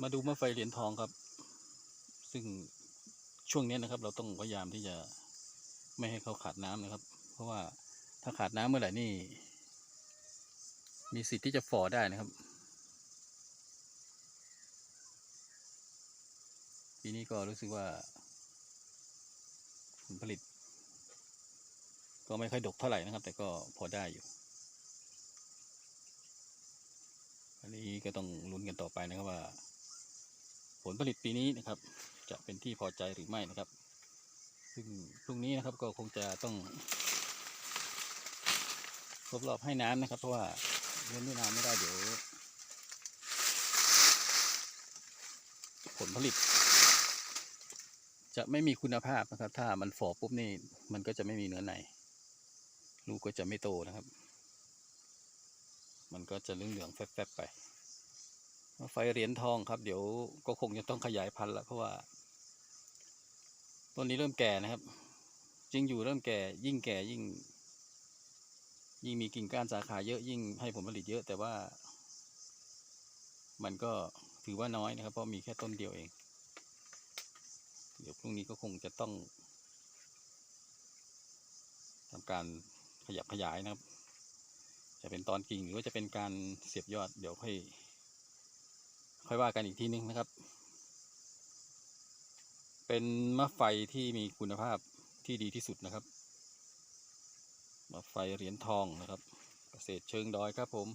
มาดูมะไฟเหรียญทองครับ ซึ่งช่วงนี้นะครับ เราต้องพยายามที่จะไม่ให้เขาขาดน้ำนะครับ เพราะว่าถ้าขาดน้ำเมื่อไหร่นี่ มีสิทธิ์ที่จะฝ่อได้นะครับ ปีนี้ก็รู้สึกว่า ผลผลิต ก็ไม่ค่อยดกเท่าไหร่นะครับ แต่ก็พอได้อยู่อันนี้ก็ต้องลุ้นกันต่อไปนะครับว่า ผลผลิตปีนี้นะครับ จะเป็นที่พอใจหรือไม่นะครับ ซึ่งพรุ่งนี้นะครับก็คงจะต้องครบรอบให้น้ำนะครับ เพราะว่าเว้นไม่นานไม่ได้เดี๋ยว ผลผลิต จะไม่มีคุณภาพนะครับ ถ้ามันฝ่อปุ๊บนี่มันก็จะไม่มีเนื้อในลูกก็จะไม่โตนะครับ มันก็จะเหลืองๆแฟบๆไป ไฟเหรียญทองครับ เดี๋ยวก็คงจะต้องขยายพันธุ์ละเพราะว่าต้นนี้เริ่มแก่นะครับ จริงอยู่เริ่มแก่ ยิ่งแก่ยิ่ง ยิ่งมีกิ่งก้านสาขาเยอะยิ่งให้ผลผลิตเยอะ แต่ว่า มันก็ถือว่าน้อยนะครับ เพราะมีแค่ต้นเดียวเอง เดี๋ยวพรุ่งนี้ก็คงจะต้องทำการขยับขยายนะครับ จะเป็นตอนกิ่งหรือว่าจะเป็นการเสียบยอดเดี๋ยวค่อย ค่อยว่ากันอีกทีนึงนะครับ เป็นมะไฟที่มีคุณภาพที่ดีที่สุดนะครับมะไฟเหรียญทองนะครับ เกษตรเชิงดอยครับผม